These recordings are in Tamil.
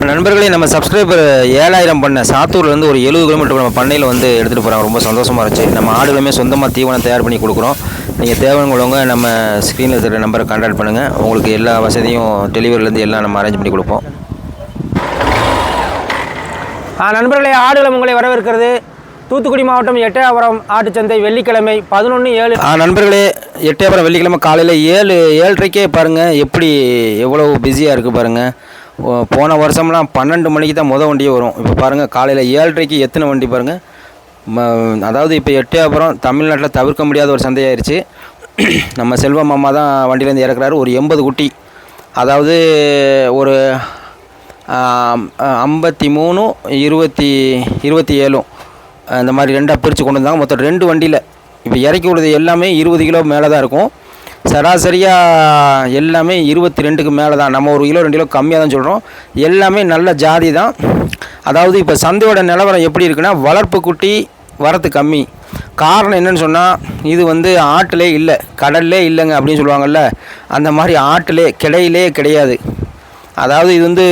நண்பர்களே நம்ம சப்ஸ்கிரைபர் ஏழாயிரம் பண்ண சாத்தூர்லேருந்து ஒரு எழுபது கிலோமீட்டர் நம்ம பண்ணையில் வந்து எடுத்துகிட்டு போகிறாங்க ரொம்ப சந்தோஷமாக இருந்துச்சு. நம்ம ஆடுகளுமே சொந்தமாக தீவனம் தயார் பண்ணி கொடுக்குறோம். நீங்கள் தேவைப்படுறவங்க நம்ம ஸ்க்ரீனில் இருக்கிற நம்பரை கான்டாக்ட் பண்ணுங்கள் உங்களுக்கு எல்லா வசதியும் டெலிவரிலேருந்து எல்லாம் நம்ம அரேஞ்ச் பண்ணி கொடுப்போம். ஆ, நண்பர்களே ஆடுகளம் உங்களை வரவேற்கிறது. தூத்துக்குடி மாவட்டம் எட்டயபுரம் ஆட்டுச்சந்தை வெள்ளிக்கிழமை பதினொன்று ஏழு. ஆ நண்பர்களே எட்டயபுரம் வெள்ளிக்கிழமை காலையில் ஏழு ஏழரைக்கே பாருங்கள் எப்படி எவ்வளோ பிஸியாக இருக்குது பாருங்கள் போன வருஷம்லாம் பன்னெண்டு மணிக்கு தான் மொதல் வண்டியே வரும். இப்போ பாருங்கள் காலையில் ஏழரைக்கு எத்தனை வண்டி பாருங்கள் அதாவது இப்போ எட்டயபுரம் தமிழ்நாட்டில் தவிர்க்க முடியாத ஒரு சந்தையாயிருச்சு. நம்ம செல்வம் மாமா தான் வண்டியிலேருந்து இறக்குறாரு. ஒரு எண்பது குட்டி. அதாவது ஒரு ஐம்பத்தி மூணு இருபத்தி இருபத்தி ஏழும் இந்த மாதிரி ரெண்டாக பிரித்து கொண்டு வந்தாங்க. மொத்தம் ரெண்டு வண்டியில். இப்போ இறக்கி விடுறது எல்லாமே இருபது கிலோ மேலே தான் இருக்கும். சராசரியாக எல்லாமே இருபத்தி ரெண்டுக்கு மேலே தான் நம்ம ஒரு கிலோ ரெண்டு கிலோ கம்மியாக தான் சொல்கிறோம் எல்லாமே நல்ல ஜாதி தான் அதாவது இப்போ சந்தையோட நிலவரம் எப்படி இருக்குன்னா வளர்ப்பு குட்டி வரத்து கம்மி. காரணம் என்னன்னு சொன்னால் இது வந்து ஆட்டிலே இல்லை கடல்லே இல்லைங்க அப்படின்னு சொல்லுவாங்கள்ல அந்த மாதிரி ஆட்டிலே கிடையிலே கிடையாது. அதாவது இது வந்து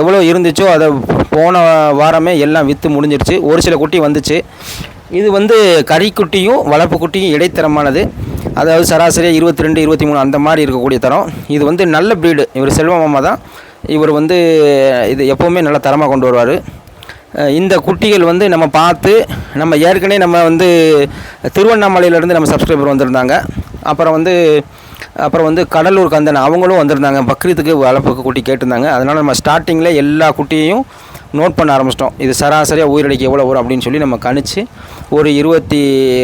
எவ்வளோ இருந்துச்சோ அதை போன வாரமே எல்லாம் விற்று முடிஞ்சிருச்சு. ஒரு சில குட்டி வந்துச்சு. இது வந்து கறிக்குட்டியும் வளர்ப்பு குட்டியும் இடைத்தரமானது. அதாவது சராசரியாக இருபத்தி ரெண்டு இருபத்தி மூணு அந்த மாதிரி இருக்கக்கூடிய தரம். இது வந்து நல்ல ப்ரீடு இவர் செல்வமாமா தான். இவர் வந்து இது எப்போவுமே நல்ல தரமாக கொண்டு வருவார். இந்த குட்டிகள் வந்து நம்ம பார்த்து நம்ம ஏற்கனவே நம்ம வந்து திருவண்ணாமலையிலேருந்து நம்ம சப்ஸ்கிரைபர் வந்திருந்தாங்க. அப்புறம் வந்து அப்புறம் வந்து கடலூர் கந்தன் அவங்களும் வந்திருந்தாங்க. பக்ரீத்துக்கு வளர்ப்புக்கு குட்டி கேட்டிருந்தாங்க. அதனால் நம்ம ஸ்டார்டிங்கில் எல்லா குட்டியையும் நோட் பண்ண ஆரம்பிச்சிட்டோம். இது சராசரியாக உயிரிழக்க எவ்வளோ வரும் அப்படின்னு சொல்லி நம்ம கணிச்சு ஒரு இருபத்தி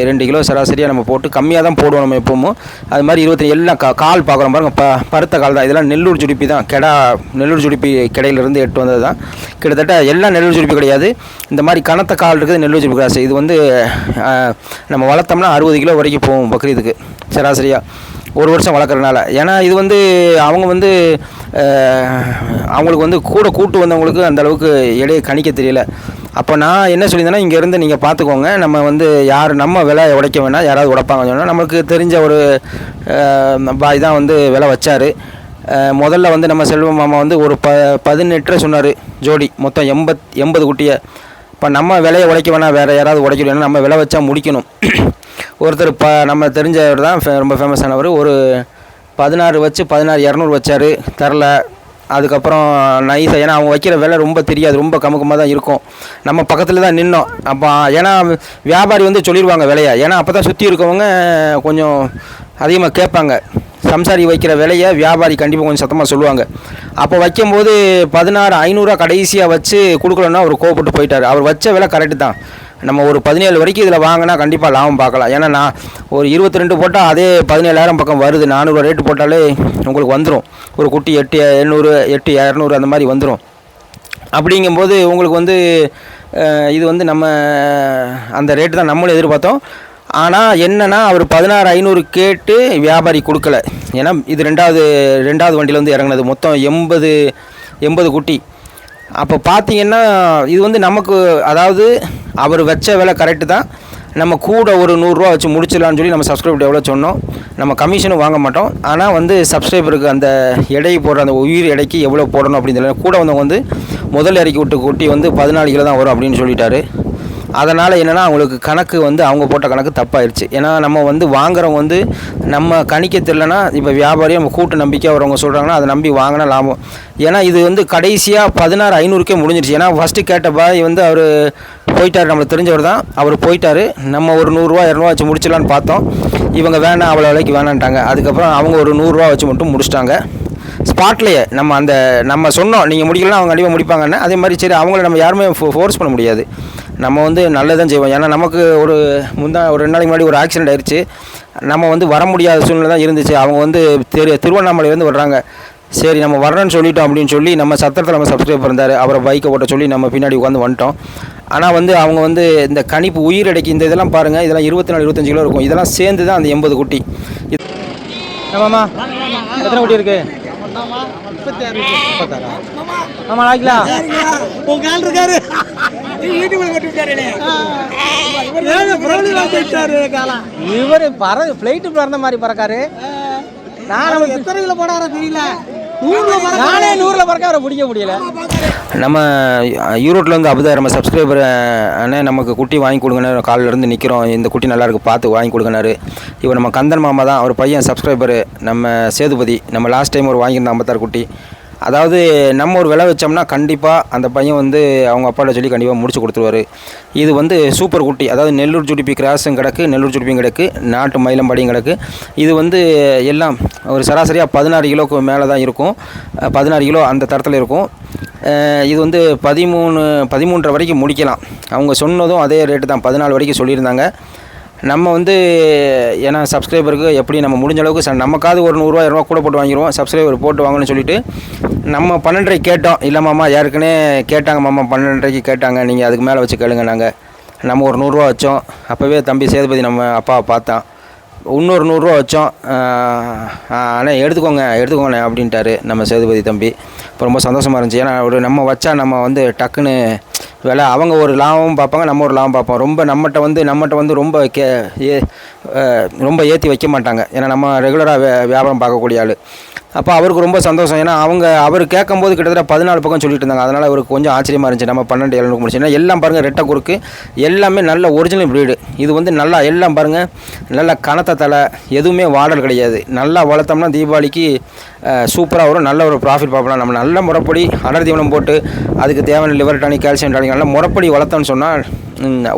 ரெண்டு கிலோ சராசரியாக நம்ம போட்டு கம்மியாக தான் போடுவோம் நம்ம எப்பவும். அது மாதிரி இருபத்தி எல்லாம் கா கால் பார்க்குறோம். பாருங்க ப பருத்த கால் தான். இதெல்லாம் நெல்லூர் சுடிப்பி தான். கெடா நெல்லூர் சுடிப்பி கிடையிலேருந்து எட்டு வந்தது தான். கிட்டத்தட்ட எல்லாம் நெல்லூர் சுடிப்பி கிடையாது. இந்த மாதிரி கனத்த கால் இருக்குது நெல்லூர் சுடிப்பி கிராஸ் இது வந்து நம்ம வளர்த்தோம்னா அறுபது கிலோ வரைக்கும் போகும் பக்ரீதுக்கு சராசரியாக ஒரு வருஷம் வளர்க்குறனால ஏன்னா இது வந்து அவங்க வந்து அவங்களுக்கு வந்து கூட கூட்டு வந்தவங்களுக்கு அந்த அளவுக்கு எடையை கணிக்க தெரியல. அப்போ நான் என்ன சொல்லியிருந்தேன்னா இங்கேருந்து நீங்கள் பார்த்துக்கோங்க நம்ம வந்து யார் நம்ம விலை உடைக்க வேணாம். யாராவது உடைப்பாங்க சொன்னால் நமக்கு தெரிஞ்ச ஒரு பாய் தான் வந்து விலை வச்சார். முதல்ல வந்து நம்ம செல்வம் மாமா வந்து ஒரு ப பதினெட்டு சொன்னார். ஜோடி மொத்தம் எண்பத் எண்பது குட்டியை. இப்போ நம்ம விலையை உடைக்க வேணாம். வேறு யாராவது உடைக்கணும் ஏன்னா நம்ம விலை வச்சா முடிக்கணும். ஒருத்தர் ப நம்ம தெரிஞ்சவர் தான் ஃபே- ரொம்ப ஃபேமஸானவர் ஒரு பதினாறு வச்சு பதினாறு இரநூறு வச்சார் தரல. அதுக்கப்புறம் நைஸாக ஏன்னா அவங்க வைக்கிற விலை ரொம்ப தெரியாது ரொம்ப கமுக்கமாக தான் இருக்கும். நம்ம பக்கத்தில் தான் நின்னோம். அப்போ ஏன்னா வியாபாரி வந்து சொல்லிடுவாங்க விலையை. ஏன்னா அப்போ தான் சுற்றி இருக்கவங்க கொஞ்சம் அதிகமாக கேட்பாங்க. சம்சாரி வைக்கிற விலையை வியாபாரி கண்டிப்பாக கொஞ்சம் சத்தமாக சொல்லுவாங்க. அப்போ வைக்கும்போது பதினாறு ஐநூறுரூவா கடைசியாக வச்சு கொடுக்கலன்னா அவர் கோவப்பட்டு போயிட்டார். அவர் வச்ச விலை கரெக்டு தான். நம்ம ஒரு பதினேழு வரைக்கும் இதில் வாங்கினா கண்டிப்பாக லாபம் பார்க்கலாம். ஏன்னா நான் ஒரு இருபத்தி ரெண்டு போட்டால் அதே பதினேழாயிரம் பக்கம் வருது. நானூறுவா ரேட்டு போட்டாலே உங்களுக்கு வந்துடும் ஒரு குட்டி எட்டு எண்ணூறு எட்டு இரநூறு அந்த மாதிரி வந்துடும் அப்படிங்கும்போது உங்களுக்கு வந்து இது வந்து நம்ம அந்த ரேட்டு தான் நம்மளும் எதிர்பார்த்தோம். ஆனால் என்னன்னா அவர் பதினாறு ஐநூறு கேட்டு வியாபாரி கொடுக்கல. ஏன்னா இது ரெண்டாவது ரெண்டாவது வண்டியில் வந்து இறங்குனது. மொத்தம் எண்பது எண்பது குட்டி. அப்போ பார்த்தீங்கன்னா இது வந்து நமக்கு அதாவது அவர் வச்ச விலை கரெக்டு தான். நம்ம கூட ஒரு நூறுரூவா வச்சு முடிச்சிடலாம்னு சொல்லி நம்ம சப்ஸ்கிரைபர் எவ்வளோ சொன்னோம். நம்ம கமிஷனும் வாங்க மாட்டோம். ஆனால் வந்து சப்ஸ்கிரைபருக்கு அந்த எடை போடுற அந்த உயிர் எடைக்கு எவ்வளோ போடணும் அப்படின்னு தெரியல கூட வந்தவங்க வந்து முதல் இறக்கி விட்டு கூட்டி வந்து பதினாலு கிலோ தான் வரும் அப்படின்னு சொல்லிட்டாரு. அதனால் என்னென்னா அவங்களுக்கு கணக்கு வந்து அவங்க போட்ட கணக்கு தப்பாயிருச்சு. ஏன்னா நம்ம வந்து வாங்குறவங்க வந்து நம்ம கணிக்க தெரிலன்னா இப்போ வியாபாரி நம்ம கூட்டு நம்பிக்கை வரவங்க சொல்கிறாங்கன்னா அதை நம்பி வாங்கினா லாபம். ஏன்னா இது வந்து கடைசியாக பதினாறு ஐநூறுக்கே முடிஞ்சிருச்சு. ஏன்னா ஃபஸ்ட்டு கேட்ட பாய் வந்து அவர் போயிட்டார். நம்மளுக்கு தெரிஞ்சவர் தான். அவர் போயிட்டார். நம்ம ஒரு நூறுரூவா இரநூறுவா வச்சு முடிச்சிடலான்னு பார்த்தோம். இவங்க வேணாம் அவ்வளோ விலைக்கு வேணான்ட்டாங்க அதுக்கப்புறம் அவங்க ஒரு நூறுரூவா வச்சு மட்டும் முடிச்சிட்டாங்க. ஸ்பாட்லேயே நம்ம அந்த நம்ம சொன்னோம். நீங்கள் முடிக்கலாம் அவங்க கண்டிப்பாக முடிப்பாங்கன்னு. அதே மாதிரி சரி அவங்கள நம்ம யாருமே ஃபோர்ஸ் பண்ண முடியாது. நம்ம வந்து நல்லதான் செய்வோம். ஏன்னா நமக்கு ஒரு முந்தா ஒரு ரெண்டு நாளைக்கு முன்னாடி ஒரு ஆக்சிடென்ட் ஆயிடுச்சு நம்ம வந்து வர முடியாத சூழ்நிலை தான் இருந்துச்சு. அவங்க வந்து திரு திருவண்ணாமலையிலேருந்து வர்றாங்க. சரி நம்ம வர்றோன்னு சொல்லிட்டோம் அப்படின்னு சொல்லி நம்ம சத்திரத்தில் நம்ம சப்ஸ்கிரைப் இருந்தார் அவரை பைக்கை ஓட்ட சொல்லி நம்ம பின்னாடி உட்காந்து வந்துட்டோம். ஆனால் வந்து அவங்க வந்து இந்த கணிப்பு உயிரடைக்கு இந்த இதெல்லாம் பாருங்கள் இதெல்லாம் இருபத்தி நாலு இருபத்தஞ்சு கிலோ இருக்கும். இதெல்லாம் சேர்ந்து தான் அந்த எண்பது குட்டி. இது- ஆமாம்மா எத்தனை குட்டி இருக்கு? ஆமாம் நாய்க்கலாம் உங்க ஆள் இருக்காரு. இவர் பற ஃப்ளைட்டு பறந்த மாதிரி பறக்காரு. நான் எத்தனை கிலோ போடாரா தெரியல. நானே நூறுல பறக்க அவரை பிடிக்க முடியல. நம்ம ஈரோட்டில் வந்து அபுதா நம்ம சப்ஸ்கிரைபர் அண்ணே நமக்கு குட்டி வாங்கி கொடுங்கண்ணே. காலில் இருந்து நிற்கிறோம் இந்த குட்டி நல்லா இருக்கு பார்த்து வாங்கி கொடுங்கனாரு இவர் நம்ம கந்தன் மாமா தான். அவர் பையன் சப்ஸ்கிரைபர் நம்ம சேதுபதி. நம்ம லாஸ்ட் டைம் ஒரு வாங்கியிருந்தோம் ஐம்பத்தாறு குட்டி. அதாவது நம்ம ஒரு விலை வச்சோம்னா கண்டிப்பாக அந்த பையன் வந்து அவங்க அப்பாட்ட சொல்லி கண்டிப்பாக முடிச்சு கொடுத்துருவாரு. இது வந்து சூப்பர் குட்டி. அதாவது நெல்லூர் ஜுடிப்பி கிராஸும் கிடக்கு நெல்லூர் ஜுடிப்பியும் கிடக்கு நாட்டு மயிலம்பாடியும் கிடக்கு. இது வந்து எல்லாம் ஒரு சராசரியாக பதினாறு கிலோக்கு மேலே தான் இருக்கும் பதினாறு கிலோ அந்த தரத்தில் இருக்கும். இது வந்து பதிமூணு பதிமூன்றரை வரைக்கும் முடிக்கலாம். அவங்க சொன்னதும் அதே ரேட்டு தான். பதினாலு வரைக்கும் சொல்லியிருந்தாங்க. நம்ம வந்து ஏன்னா சப்ஸ்கிரைபருக்கு எப்படி நம்ம முடிஞ்ச அளவுக்கு ச- நமக்காவது ஒரு நூறுரூவா இரநூறுவா கூட போட்டு வாங்கிடுவோம் சப்ஸ்கிரைபர் போட்டு வாங்கணும்னு சொல்லிட்டு நம்ம பன்னெண்டரை கேட்டோம். இல்லை மாமா ஏற்கனவே கேட்டாங்க மாமா பன்னெண்டரைக்கு கேட்டாங்க. நீங்கள் அதுக்கு மேலே வச்சு கேளுங்க நாங்கள் நம்ம ஒரு நூறுரூவா வச்சோம். அப்போவே தம்பி சேதுபதி நம்ம அப்பாவை பார்த்தான். இன்னொரு நூறுரூவா வச்சோம். அண்ணே எடுத்துக்கோங்க எடுத்துக்கோங்கண்ணே அப்படின்ட்டாரு நம்ம சேதுபதி தம்பி. இப்போ ரொம்ப சந்தோஷமாக இருந்துச்சு. ஏன்னா ஒரு நம்ம வச்சா நம்ம வந்து டக்குன்னு வேலை அவங்க ஒரு லாபமும் பார்ப்பாங்க நம்ம ஒரு லாபம் பார்ப்போம். ரொம்ப நம்மகிட்ட வந்து நம்மகிட்ட வந்து ரொம்ப கே ஏ ரொம்ப ஏற்றி வைக்க மாட்டாங்க. ஏன்னா நம்ம ரெகுலராக வே வியாபாரம் பார்க்கக்கூடிய ஆள். அப்போ அவருக்கு ரொம்ப சந்தோஷம். ஏன்னா அவங்க அவர் கேட்கும்போது கிட்டத்தட்ட பதினாலு பக்கம் சொல்லிட்டு இருந்தாங்க. அதனால் அவருக்கு கொஞ்சம் ஆச்சரியமாக இருந்துச்சு. நம்ம பன்னெண்டு ஏழு முடிச்சு. ஏன்னா எல்லாம் பாருங்கள் ரெட்டை குறுக்கு. எல்லாமே நல்ல ஒரிஜினல் ப்ரீடு இது வந்து நல்லா எல்லாம் பாருங்கள் நல்ல கனத்த தலை. எதுவுமே வாடல் கிடையாது. நல்லா வளர்த்தோம்னா தீபாவளிக்கு சூப்பராக வரும். நல்ல ஒரு ப்ராஃபிட் பார்க்கலாம். நம்ம நல்ல முறைப்படி அடர் தீவனம் போட்டு அதுக்கு தேவையான லிவர் டானிக் கால்சியம் டானிக் நல்லா முறைப்படி வளர்த்தோம்னு சொன்னால்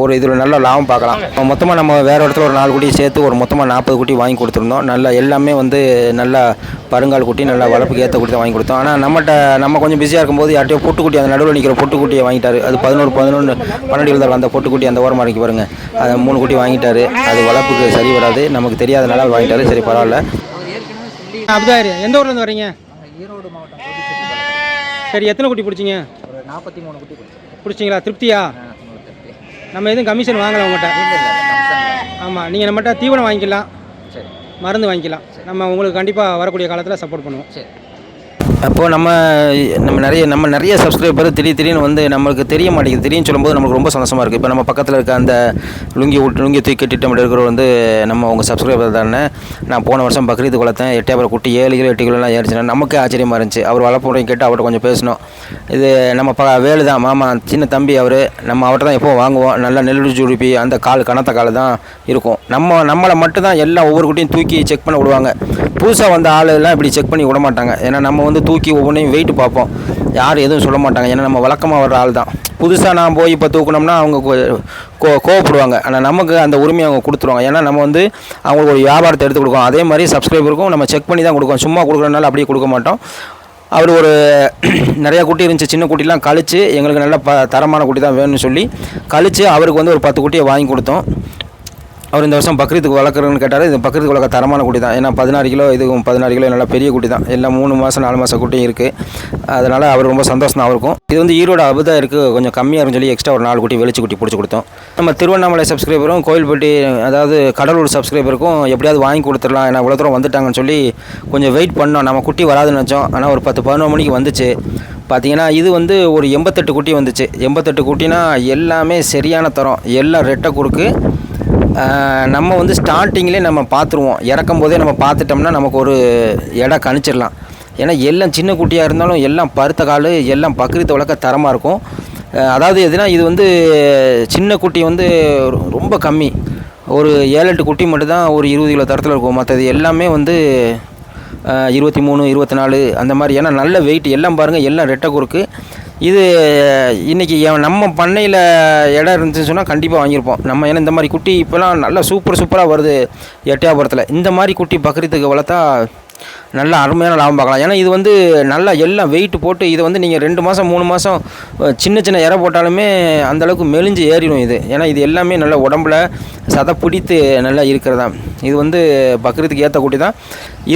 ஒரு இதில் நல்ல லாபம் பார்க்கலாம். மொத்தமாக நம்ம வேறு இடத்துல ஒரு நாலு கோடி சேர்த்து ஒரு மொத்தமாக நாற்பது குட்டி வாங்கி கொடுத்துருந்தோம். நல்லா எல்லாமே வந்து நல்லா பருங்கால் குட்டி நல்லா வளர்ப்புக்கு ஏற்ற குட்டி வாங்கி கொடுத்தோம். ஆனால் நம்மகிட்ட நம்ம கொஞ்சம் பிஸியாக இருக்கும்போது யார்ட்டையோ பொட்டுக்குட்டி அந்த நடுவில் நிற்கிற பொட்டுக்குட்டியை வாங்கிட்டாரு. அது பதினோரு பதினொன்று பன்னெண்டு இருந்தார் அந்த பொட்டுக்குட்டி அந்த ஓரமாக இருக்கு பாருங்க. அது மூணு குட்டி வாங்கிட்டாரு. அது வளர்ப்புக்கு சரி வராது. நமக்கு தெரியாதனால அது வாங்கிட்டாரு. சரி பரவாயில்ல. அப்தாரு எந்த ஊர்ல இருந்து வரீங்க? ஈரோடு மாவட்டம் சரி எத்தனை குட்டி பிடிச்சிங்க? நாற்பத்தி மூணு குட்டி பிடிச்சிங்களா? திருப்தியா? நம்ம எதுவும் கமிஷன் வாங்கல உங்கள்கிட்ட இல்லை இல்லை. கம்சன் ஆமாம் நீங்கள் நம்மகிட்ட தீவனம் வாங்கிக்கலாம். சரி. மருந்து வாங்கிக்கலாம். நம்ம உங்களுக்கு கண்டிப்பாக வரக்கூடிய காலத்தில் சப்போர்ட் பண்ணுவோம். சரி. அப்போது நம்ம நம்ம நிறைய நம்ம நிறைய சப்ஸ்கிரைபர் திடீர் திடீர்னு வந்து நம்மளுக்கு தெரிய மாட்டேங்குது. திடீர்னு சொல்லும்போது நமக்கு ரொம்ப சந்தோஷமாக இருக்குது இப்போ நம்ம பக்கத்தில் இருக்க அந்த லுங்கி விட்டு லுங்கி தூக்கி திட்டமிட்டு இருக்கிற வந்து நம்ம உங்கள் சப்ஸ்கிரைபர் தானே. நான் போன வருஷம் பக்ரீத்து வளர்த்தேன் எட்டாயிரம் குட்டி ஏழு கிலோ எட்டு கிலோலாம் ஏறிச்சுனா நமக்கே ஆச்சரியமாக இருந்துச்சு. அவர் வளர்ப்புறையும் கேட்டு அவர்கிட்ட கொஞ்சம் பேசணும் இது நம்ம ப வேலு தான். மாமா சின்ன தம்பி அவர். நம்ம அவர்கிட்ட தான் எப்போ வாங்குவோம். நல்லா நெல் உடுப்பி அந்த கால் கனத்த கால் தான் இருக்கும். நம்ம நம்மளை மட்டும் தான் எல்லா ஒவ்வொரு குட்டியும் தூக்கி செக் பண்ண விடுவாங்க. புதுசாக வந்த ஆள் எல்லாம் இப்படி செக் பண்ணி விட மாட்டாங்க ஏன்னா நம்ம வந்து தூக்கி ஒவ்வொன்றையும் வெயிட் பார்ப்போம். யாரும் எதுவும் சொல்ல மாட்டாங்க. ஏன்னா நம்ம வழக்கமாக வர்ற ஆள் தான். புதுசாக நான் போய் இப்போ தூக்குனோம்னா அவங்க கோ- கோ கோவப்படுவாங்க. ஆனால் நமக்கு அந்த உரிமையை அவங்க கொடுத்துருவாங்க. ஏன்னா நம்ம வந்து அவங்களுக்கு ஒரு வியாபாரத்தை எடுத்து கொடுக்கோம் அதே மாதிரி சப்ஸ்கிரைபருக்கும் நம்ம செக் பண்ணி தான் கொடுக்கோம் சும்மா கொடுக்குறதுனால அப்படியே கொடுக்க மாட்டோம். அவர் ஒரு நிறையா குட்டி இருந்துச்சு. சின்ன குட்டிலாம் கழித்து எங்களுக்கு நல்ல ப தரமான குட்டி தான் வேணும்னு சொல்லி கழித்து அவருக்கு வந்து ஒரு பத்து குட்டியை வாங்கி கொடுத்தோம். அவர் இந்த வருஷம் பக்ரீத்துக்கு வளர்க்குறேன்னு கேட்டார். இது பக்ரீத்துக்கு வளர்க்க தரமான குட்டி தான். ஏன்னா பதினாறு கிலோ இதுவும் பதினாறு கிலோ நல்லா பெரிய குட்டி தான். எல்லாம் மூணு மாதம் நாலு மாதம் குட்டியும் இருக்குது அதனால் அவர் ரொம்ப சந்தோஷம் தான் அவருக்கும் இது வந்து ஈரோடு அபுதா இருக்குது கொஞ்சம் கம்மியாக இருக்குன்னு சொல்லி எக்ஸ்ட்ரா ஒரு நாலு குட்டி வெளிச்சு குட்டி பிடிச்சி கொடுத்தோம். நம்ம திருவண்ணாமலை சப்ஸ்கிரைபரும் கோயில்பட்டி அதாவது கடலூர் சப்ஸ்கிரைபருக்கும் எப்படியாவது வாங்கி கொடுத்துடலாம். ஏன்னா இவ்வளோ தூரம் வந்துட்டாங்கன்னு சொல்லி கொஞ்சம் வெயிட் பண்ணோம். நம்ம குட்டி வராதுன்னு நினச்சோம். ஆனால் ஒரு பத்து பதினொரு மணிக்கு வந்துச்சு. பார்த்தீங்கன்னா இது வந்து ஒரு எண்பத்தெட்டு குட்டி வந்துச்சு. எண்பத்தெட்டு குட்டினா எல்லாமே சரியான தரம். எல்லாம் ரெட்டை குறுக்கு. நம்ம வந்து ஸ்டார்டிங்லேயே நம்ம பார்த்துருவோம். இறக்கும் போதே நம்ம பார்த்துட்டோம்னா நமக்கு ஒரு இடம் கணிச்சிடலாம். ஏன்னா எல்லாம் சின்ன குட்டியாக இருந்தாலும் எல்லாம் பருத்த கால் எல்லாம் பக்ரீத்தை வளர்க்க தரமாக இருக்கும். அதாவது எதுனா இது வந்து சின்ன குட்டி வந்து ரொம்ப கம்மி. ஒரு ஏழு எட்டு குட்டி மட்டும்தான் ஒரு இருபது கிலோ தரத்தில் இருக்கும். மற்றது எல்லாமே வந்து இருபத்தி மூணு இருபத்தி நாலு அந்த மாதிரி. ஏன்னா நல்ல வெயிட் எல்லாம் பாருங்கள் எல்லாம் ரெட்டை குறுக்கு. இது இன்றைக்கி நம்ம பண்ணையில் இடம் இருந்துச்சுன்னு சொன்னால் கண்டிப்பாக வாங்கியிருப்போம். நம்ம ஏன்னா இந்த மாதிரி குட்டி இப்போலாம் நல்லா சூப்பர் சூப்பராக வருது எட்டையாபுரத்தில். இந்த மாதிரி குட்டி பக்ரீத்துக்கு வளர்த்தா நல்லா அருமையான லாபம் பார்க்கலாம். ஏன்னா இது வந்து நல்லா எல்லாம் வெயிட் போட்டு இதை வந்து நீங்கள் ரெண்டு மாதம் மூணு மாதம் சின்ன சின்ன இற போட்டாலுமே அந்தளவுக்கு மெலிஞ்சு ஏறிடும் இது. ஏன்னா இது எல்லாமே நல்லா உடம்புல சதை பிடித்து நல்லா இருக்கிறதா. இது வந்து பக்ரீத்துக்கு ஏற்ற குட்டி தான்.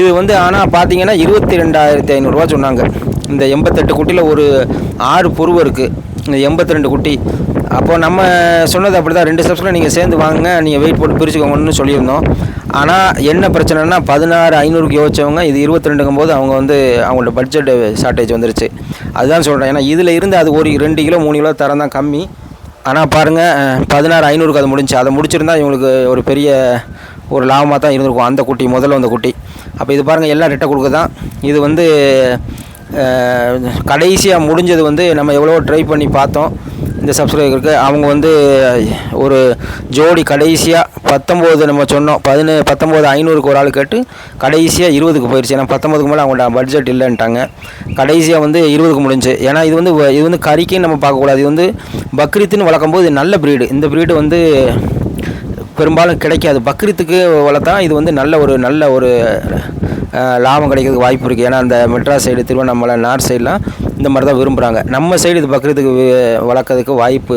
இது வந்து ஆனால் பார்த்தீங்கன்னா இருபத்தி ரெண்டாயிரத்தி ஐநூறுரூவா சொன்னாங்க. இந்த எண்பத்தெட்டு குட்டியில் ஒரு ஆறு புருவ இருக்குது இந்த எண்பத்தி ரெண்டு குட்டி. அப்போது நம்ம சொன்னது அப்படி தான் ரெண்டு ஸ்டெப்ஸில் நீங்கள் சேர்ந்து வாங்க நீங்கள் வெயிட் போட்டு பிரிச்சுக்கோங்கன்னு சொல்லியிருந்தோம். ஆனால் என்ன பிரச்சனைனா பதினாறு ஐநூறுக்கு யோசிச்சவங்க இது இருபத்தி ரெண்டுங்கும் போது அவங்க வந்து அவங்களோட பட்ஜெட் ஷார்ட்டேஜ் வந்துருச்சு. அதுதான் சொல்கிறேன் ஏன்னா இதில் இருந்து அது ஒரு ரெண்டு கிலோ மூணு கிலோ தரம் தான் கம்மி. ஆனால் பாருங்கள் பதினாறு ஐநூறுக்கு அது முடிஞ்சு அதை முடிச்சிருந்தா இவங்களுக்கு ஒரு பெரிய ஒரு லாபமாக தான் இருந்திருக்கும். அந்த குட்டி முதல்ல வந்த குட்டி. அப்போ இது பாருங்கள் எல்லாம் ரெட்டை கொடுக்குதான். இது வந்து கடைசியாக முடிஞ்சது வந்து நம்ம எவ்வளோ ட்ரை பண்ணி பார்த்தோம். இந்த சப்ஸ்கிரைபருக்கு அவங்க வந்து ஒரு ஜோடி கடைசியாக பத்தொம்போது நம்ம சொன்னோம். பதினே பத்தொம்போது ஐநூறுக்கு ஒரு ஆள் கேட்டு கடைசியாக இருபதுக்கு போயிடுச்சு ஏன்னா பத்தொம்போதுக்கு மேலே அவங்களோட பட்ஜெட் இல்லைன்ட்டாங்க. கடைசியாக வந்து இருபதுக்கு முடிஞ்சு. ஏன்னா இது வந்து இது வந்து கறிக்குன்னு நம்ம பார்க்கக்கூடாது. இது வந்து பக்ரீத்துன்னு வளர்க்கும்போது நல்ல ப்ரீடு இந்த ப்ரீடு வந்து பெரும்பாலும் கிடைக்காது. பக்ரீத்துக்கு வளர்த்தா இது வந்து நல்ல ஒரு நல்ல ஒரு லாபம் கிடைக்கிறதுக்கு வாய்ப்பு இருக்குது ஏன்னா அந்த மெட்ராஸ் சைடு திருவண்ணாமலை நார்த் சைடெலாம் இந்த மாதிரி தான் விரும்புகிறாங்க நம்ம சைடு இது பக்ரீத்துக்கு வளர்க்குறதுக்கு வளர்க்கறதுக்கு வாய்ப்பு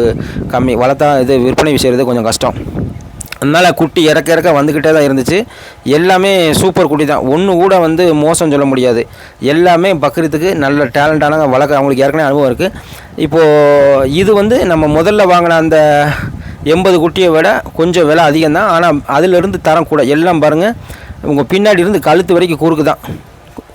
கம்மி. வளர்த்தா இது விற்பனை செய்கிறது கொஞ்சம் கஷ்டம். அதனால் குட்டி இறக்க இறக்க வந்துக்கிட்டே தான் இருந்துச்சு. எல்லாமே சூப்பர் குட்டி தான். ஒன்று கூட வந்து மோசம் சொல்ல முடியாது. எல்லாமே பக்ரீத்துக்கு நல்ல டேலண்டான வளர்க்க அவங்களுக்கு ஏற்கனவே அனுபவம் இருக்குது இப்போது இது வந்து நம்ம முதல்ல வாங்கின அந்த எண்பது குட்டியை விட கொஞ்சம் விலை அதிகம் தான் ஆனால் அதிலிருந்து தரம் கூட. எல்லாம் பாருங்கள் உங்கள் பின்னாடி இருந்து கழுத்து வரைக்கும் குறுக்கு தான்.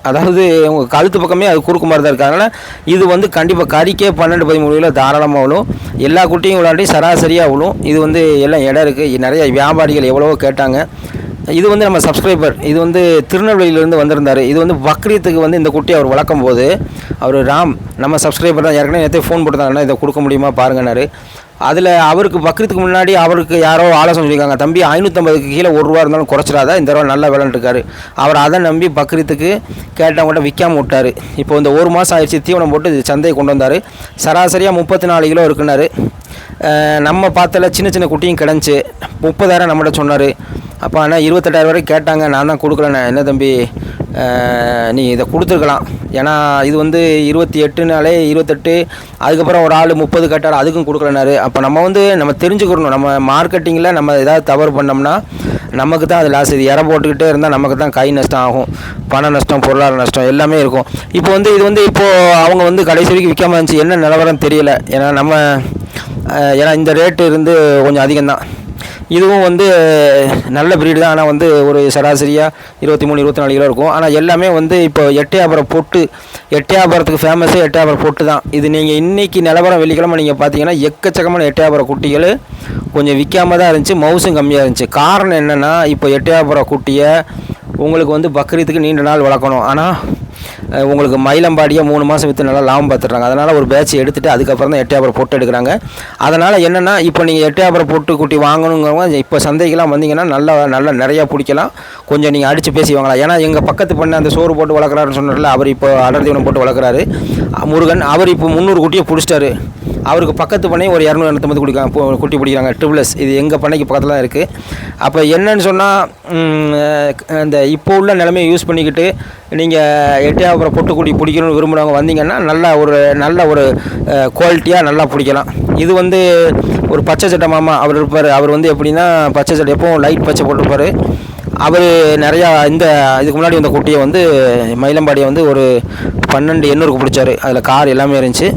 அதாவது உங்கள் கழுத்து பக்கமே அது குறுக்கு மாதிரி தான் இருக்குது அதனால் இது வந்து கண்டிப்பாக கறிக்கே பன்னெண்டு பதிமூணு கிலோ தாராளமாக விழும். எல்லா குட்டியும் விளாண்டி சராசரியாக விழும். இது வந்து எல்லாம் இடம் இருக்குது நிறைய வியாபாரிகள் எவ்வளவோ கேட்டாங்க. இது வந்து நம்ம சப்ஸ்கிரைபர் இது வந்து திருநெல்வேலியிலேருந்து வந்திருந்தார். இது வந்து பக்ரீத்துக்கு வந்து இந்த குட்டி அவர் வளர்க்கும் போது அவர் ராம் நம்ம சப்ஸ்கிரைபர் தான். ஏற்கனவே நேற்று ஃபோன் போட்டுருந்தாங்கன்னா இதை கொடுக்க முடியுமா? பாருங்கன்னாரு. அதில் அவருக்கு பக்ரீத்துக்கு முன்னாடி அவருக்கு யாரோ ஆலோசனை சொல்லியிருக்காங்க. தம்பி ஐநூற்றம்பதுக்கு கீழே ஒரு ரூபா இருந்தாலும் குறைச்சிடாதா இந்த ரூபா நல்லா விளாண்டுருக்காரு அவர் அதை நம்பி பக்ரீத்துக்கு கேட்டவங்கள்ட்ட விற்காம விட்டார். இப்போ இந்த ஒரு மாதம் ஆயிடுச்சு தீவனம் போட்டு இது சந்தையை கொண்டு வந்தார். சராசரியாக முப்பத்தி நாலு கிலோ இருக்குன்னாரு. நம்ம பார்த்தல சின்ன சின்ன குட்டியும் கிடஞ்சி முப்பதாயிரம் நம்மகிட்ட சொன்னார். அப்போ ஆனால் இருபத்தெட்டாயிரம் வரைக்கும் கேட்டாங்க. நான் தான் கொடுக்கலண்ணே. என்ன தம்பி? நீ இதை கொடுத்துருக்கலாம். ஏன்னா இது வந்து இருபத்தி எட்டுனாலே இருபத்தெட்டு. அதுக்கப்புறம் ஒரு ஆள் முப்பது கேட்டார். அதுக்கும் கொடுக்கலனாரு அப்போ நம்ம வந்து நம்ம தெரிஞ்சுக்கிறணும் நம்ம மார்க்கெட்டிங்கில் நம்ம ஏதாவது தவறு பண்ணோம்னா நமக்கு தான் அது லாஸ் இது இற போட்டுக்கிட்டே இருந்தால் நமக்கு தான் கை நஷ்டம் ஆகும். பண நஷ்டம் பொருளாதார நஷ்டம் எல்லாமே இருக்கும். இப்போ வந்து இது வந்து இப்போது அவங்க வந்து கடைசி வரைக்கும் விற்காம இருந்துச்சு. என்ன நிலவரம் தெரியல. ஏன்னா நம்ம ஏன்னா இந்த ரேட்டு இருந்து கொஞ்சம் அதிகம்தான். இதுவும் வந்து நல்ல பிரீடு தான். ஆனால் வந்து ஒரு சராசரியாக இருபத்தி மூணு இருபத்தி நாலு கிலோ இருக்கும். ஆனால் எல்லாமே வந்து இப்போ எட்டையாபுரம் பொட்டு எட்டையாபுரத்துக்கு ஃபேமஸே எட்டையாபுரம் பொட்டு தான். இது நீங்கள் இன்றைக்கி நிலவரம் வெள்ளிக்கிழமை நீங்கள் பார்த்தீங்கன்னா எக்கச்சக்கமான எட்டையாபுரம் குட்டிகள் கொஞ்சம் விற்காம தான் இருந்துச்சு. மவுசும் கம்மியாக இருந்துச்சு. காரணம் என்னென்னா இப்போ எட்டையாபுரம் குட்டியை உங்களுக்கு வந்து பக்ரீத்துக்கு நீண்ட நாள் வளர்க்கணும். ஆனால் உங்களுக்கு மயிலம்பாடியை மூணு மாதம் விற்று நல்லா லாபம் பார்த்துட்றாங்க. அதனால் ஒரு பேட்ச் எடுத்துகிட்டு அதுக்கப்புறம் தான் எட்டையாபுரம் பொட்டு எடுக்கிறாங்க. அதனால் என்னென்னா இப்போ நீங்கள் எட்டையாபுரம் பொட்டு குட்டி வாங்கணுங்கிறவங்க இப்போ சந்தைக்கெலாம் வந்தீங்கன்னா நல்லா நல்லா நிறையா பிடிக்கலாம். கொஞ்சம் நீங்கள் அடித்து பேசி வாங்கலாம். ஏன்னா எங்கள் பக்கத்து பண்ண அந்த சோறு போட்டு வளர்க்குறாருன்னு சொன்னார்ல அவர் இப்போ அடர் தீவனம் போட்டு வளர்க்குறாரு. முருகன் அவர் இப்போ முந்நூறு குட்டியை பிடிச்சிட்டாரு. அவருக்கு பக்கத்து பண்ணி ஒரு இரநூறு இரநூத்தம்பது குடிக்காங்க குட்டி பிடிக்கிறாங்க ட்ரிபிள்எஸ் இது எங்கள் பண்ணைக்கு பக்கத்தில் தான் இருக்குது அப்போ என்னன்னு சொன்னால் இந்த இப்போ உள்ள நிலைமையை யூஸ் பண்ணிக்கிட்டு நீங்கள் எட்டையாபுரம் பொட்டுக்குடி குட்டி பிடிக்கணும்னு விரும்புகிறவங்க வந்தீங்கன்னா நல்ல ஒரு நல்ல ஒரு குவாலிட்டியாக நல்லா பிடிக்கலாம். இது வந்து ஒரு பச்சை சட்டை மாமா அவர் இருப்பார். அவர் வந்து எப்படின்னா பச்சை சட்டை எப்பவும் லைட் பச்சை போட்டிருப்பார் அவர் நிறையா இந்த இதுக்கு முன்னாடி வந்த குட்டியை வந்து மயிலம்பாடியை வந்து ஒரு பன்னெண்டு எண்ணூறுக்கு பிடிச்சாரு. அதில் கார் எல்லாமே இருந்துச்சு.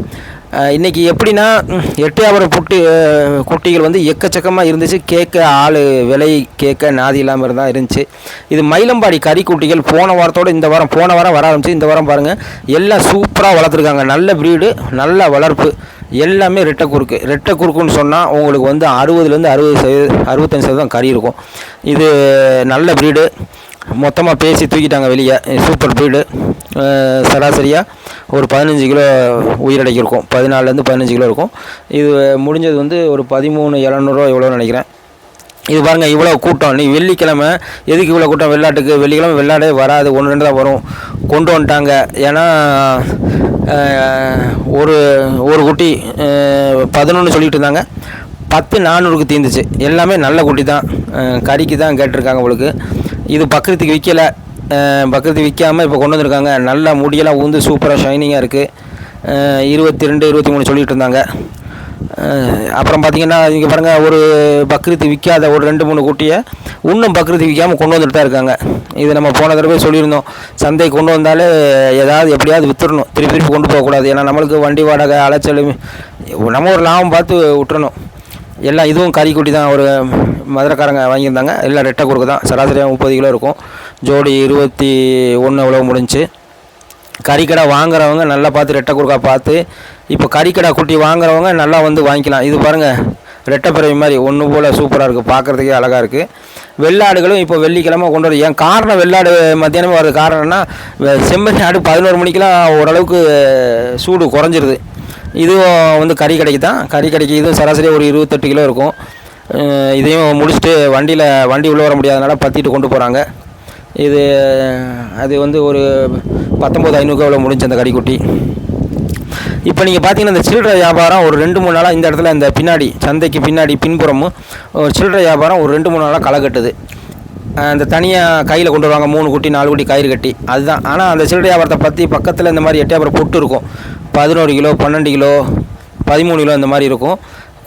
இன்றைக்கி இன்னைக்கு எப்படின்னா ம், எட்டையாபுரம் புட்டி குட்டிகள் வந்து எக்கச்சக்கமாக இருந்துச்சு. கேட்க ஆள் விலை கேட்க நாதி இல்லாமல் இருந்தால் இருந்துச்சு. இது மயிலம்பாடி கறி குட்டிகள் போன வாரத்தோட இந்த வாரம் போன வாரம் வர ஆரம்பிச்சு இந்த வாரம் பாருங்கள் எல்லாம் சூப்பராக வளர்த்துருக்காங்க. நல்ல ப்ரீடு நல்ல வளர்ப்பு. எல்லாமே ரெட்டை குறுக்கு. ரெட்டை குறுக்குன்னு சொன்னால் உங்களுக்கு வந்து அறுபதுலேருந்து அறுபது சதவீதம் அறுபத்தஞ்சு சதவீதம் கறி இருக்கும். இது நல்ல ப்ரீடு மொத்தமாக பேசி தூக்கிட்டாங்க வெளியே. சூப்பர் ப்ரீடு சராசரியாக ஒரு பதினஞ்சு கிலோ உயிரடைக்கு இருக்கும் பதினாலேருந்து பதினஞ்சு கிலோ இருக்கும். இது முடிஞ்சது வந்து ஒரு பதிமூணு எழுநூறுவா எவ்வளோன்னு நினைக்கிறேன். இது பாருங்க இவ்வளோ கூட்டம். நீ வெள்ளிக்கிழமை எதுக்கு இவ்வளோ கூட்டம்? வெள்ளாட்டுக்கு வெள்ளிக்கிழமை வெள்ளாடே வராது. ஒன்று ரெண்டு தான் வரும். கொண்டு வந்துட்டாங்க. ஏன்னா ஒரு ஒரு குட்டி பதினொன்று சொல்லிகிட்டு இருந்தாங்க. பத்து நானூறுக்கு தீர்ந்துச்சு எல்லாமே நல்ல குட்டி தான். கறிக்கு தான் கேட்டிருக்காங்க உங்களுக்கு இது பக்ரீத்துக்கு விற்கலை பக்ரீத்துக்கு விற்காமல் இப்போ கொண்டு வந்திருக்காங்க. நல்லா முடியெல்லாம் ஊந்து சூப்பராக ஷைனிங்காக இருக்குது இருபத்தி ரெண்டு இருபத்தி மூணு சொல்லிட்டு இருந்தாங்க. அப்புறம் பார்த்தீங்கன்னா இங்கே பாருங்கள் ஒரு பக்ரீத்து விற்காத ஒரு ரெண்டு மூணு குட்டியை இன்னும் பக்ரீத்து விற்காமல் கொண்டு வந்துட்டு தான் இருக்காங்க. இது நம்ம போன தடவை சொல்லியிருந்தோம். சந்தை கொண்டு வந்தாலே ஏதாவது எப்படியாவது விற்றுடணும் திருப்பி திருப்பி கொண்டு போகக்கூடாது. ஏன்னா நம்மளுக்கு வண்டி வாடகை அலைச்சல் நம்ம ஒரு லாபம் பார்த்து விட்டுறணும். எல்லாம் இதுவும் கறிக்குட்டி தான் ஒரு மதுரைக்காரங்க வாங்கியிருந்தாங்க. எல்லாம் ரெட்டை குறுக்கு தான். சராசரியாக முப்பது கிலோ இருக்கும். ஜோடி இருபத்தி ஒன்று எவ்வளோ முடிஞ்சு. கறிக்கடை வாங்குறவங்க நல்லா பார்த்து ரெட்டை குறுக்கா பார்த்து இப்போ கறிக்கடை குட்டி வாங்குறவங்க நல்லா வந்து வாங்கிக்கலாம். இது பாருங்கள் ரெட்டை பிறவி மாதிரி ஒன்று போல் சூப்பராக இருக்குது பார்க்குறதுக்கே அழகாக இருக்குது வெள்ளாடுகளும் இப்போ வெள்ளிக்கிழமை கொண்டு வரும் ஏன் காரணம் வெள்ளாடு மத்தியானமே வர்றது காரணம்னா வெ- செம்மறி ஆடு பதினோரு மணிக்கெலாம் ஓரளவுக்கு சூடு குறைஞ்சிருது. இதுவும் வந்து கறி கடைக்கு தான். கறி கடைக்கு இதுவும் சராசரி ஒரு இருபத்தெட்டு கிலோ இருக்கும். இதையும் முடிச்சுட்டு வண்டியில் வண்டி உள்ளே வர முடியாதனால பற்றிட்டு கொண்டு போகிறாங்க இது அது வந்து ஒரு பத்தொம்போது ஐநூறுரூவா முடிஞ்சு அந்த கறிக்குட்டி. இப்போ நீங்கள் பார்த்தீங்கன்னா இந்த சில்லறை வியாபாரம் ஒரு ரெண்டு மூணு நாளாக இந்த இடத்துல இந்த பின்னாடி சந்தைக்கு பின்னாடி பின்புறமும் ஒரு சில்லறை வியாபாரம் ஒரு ரெண்டு மூணு நாளாக களை கட்டுது அந்த தனியாக கையில் கொண்டு வருவாங்க மூணு குட்டி நாலு குட்டி கயிறு கட்டி. அதுதான். ஆனால் அந்த சில்லறை வியாபாரத்தை பற்றி பக்கத்தில் இந்த மாதிரி எட்டையாபுரம் பொட்டு இருக்கும். பதினோரு கிலோ பன்னெண்டு கிலோ பதிமூணு கிலோ இந்த மாதிரி இருக்கும்.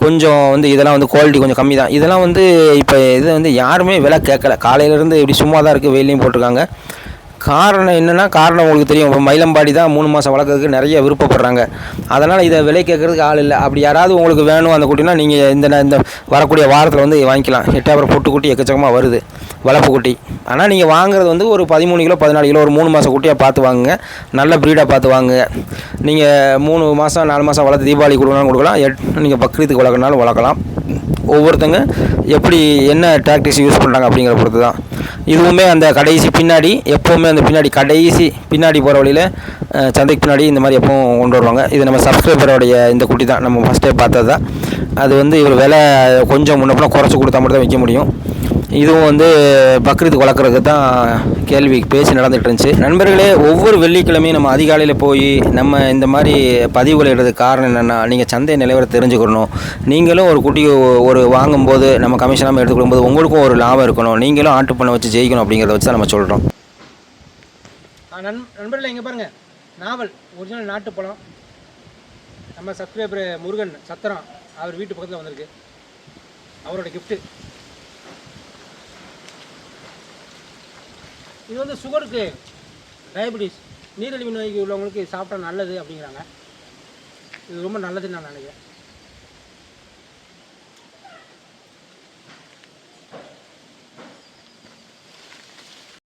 கொஞ்சம் வந்து இதெல்லாம் வந்து குவாலிட்டி கொஞ்சம் கம்மி தான். இதெல்லாம் வந்து இப்போ இது வந்து யாருமே விலை கேட்கல காலையிலேருந்து இப்படி சும்மா தான் இருக்குது வெயிலையும் போட்டிருக்காங்க. காரணம் என்னென்னா காரணம் உங்களுக்கு தெரியும். இப்போ மயிலம்பாடி தான் மூணு மாதம் வளர்க்கறதுக்கு நிறைய விருப்பப்படுறாங்க. அதனால் இதை விலை கேட்குறதுக்கு ஆள் இல்லை. அப்படி யாராவது உங்களுக்கு வேணும் அந்த குட்டினா நீங்கள் இந்த ந- இந்த வரக்கூடிய வாரத்தில் வந்து வாங்கிக்கலாம். எட்டாயிரம் பொட்டு குட்டி எக்கச்சக்கமாக வருது வளர்ப்பு குட்டி. ஆனால் நீங்கள் வாங்குறது வந்து ஒரு பதிமூணு கிலோ பதினாலு கிலோ ஒரு மூணு மாதம் குட்டியாக பார்த்து வாங்குங்க. நல்ல ப்ரீடாக பார்த்து வாங்குங்க. நீங்கள் மூணு மாதம் நாலு மாதம் வளர்த்து தீபாவளி கொடுக்கணும் கொடுக்கலாம். எட் நீங்கள் பக்ரீத்துக்கு வளர்க்கணுனாலும் வளர்க்கலாம். ஒவ்வொருத்தங்க எப்படி என்ன டாக்டிக்ஸ் யூஸ் பண்ணுறாங்க அப்படிங்கிற பொறுத்து தான் இதுவுமே அந்த கடைசி பின்னாடி எப்போவுமே அந்த பின்னாடி கடைசி பின்னாடி போகிற வழியில் சந்தைக்கு பின்னாடி இந்த மாதிரி எப்பவும் கொண்டு வருவாங்க. இது நம்ம சப்ஸ்கிரைபரோடைய இந்த குட்டி தான் நம்ம ஃபஸ்ட்டே பார்த்தது தான் அது வந்து இவர் விலை கொஞ்சம் முன்னப்பறம் குறைச்சி கொடுத்தா மட்டும் தான் விற்க முடியும். இதுவும் வந்து பக்ரீத் வளர்க்குறதுக்கு தான் கேள்வி. பேசி நடந்துகிட்டு இருந்துச்சு. நண்பர்களே ஒவ்வொரு வெள்ளிக்கிழமையும் நம்ம அதிகாலையில் போய் நம்ம இந்த மாதிரி பதிவுகள் இடுறதுக்கு காரணம் என்னென்னா நீங்கள் சந்தை நிலவரம் தெரிஞ்சுக்கணும். நீங்களும் ஒரு குட்டி ஒரு வாங்கும்போது நம்ம கமிஷனாக எடுத்து கொடுக்கும்போது உங்களுக்கும் ஒரு லாபம் இருக்கணும். நீங்களும் ஆட்டு பண்ண வச்சு ஜெயிக்கணும் அப்படிங்கிறத வச்சு தான் நம்ம சொல்கிறோம் நண் நண்பர்களே இங்கே பாருங்கள் நாவல் ஒரிஜினல் நாட்டுப்பழம் நம்ம சப்ஸ்கிரைபர் முருகன் சத்திரம் அவர் வீட்டு பக்கத்தில் வந்திருக்கு. அவரோட கிஃப்ட்டு இது வந்து சுகருக்கு டயபிட்டிஸ் நீரிழிவு நோய்க்கு உள்ளவங்களுக்கு சாப்பிட்டா நல்லது அப்படிங்கிறாங்க. இது ரொம்ப நல்லதுன்னு நான் நினைக்கிறேன்.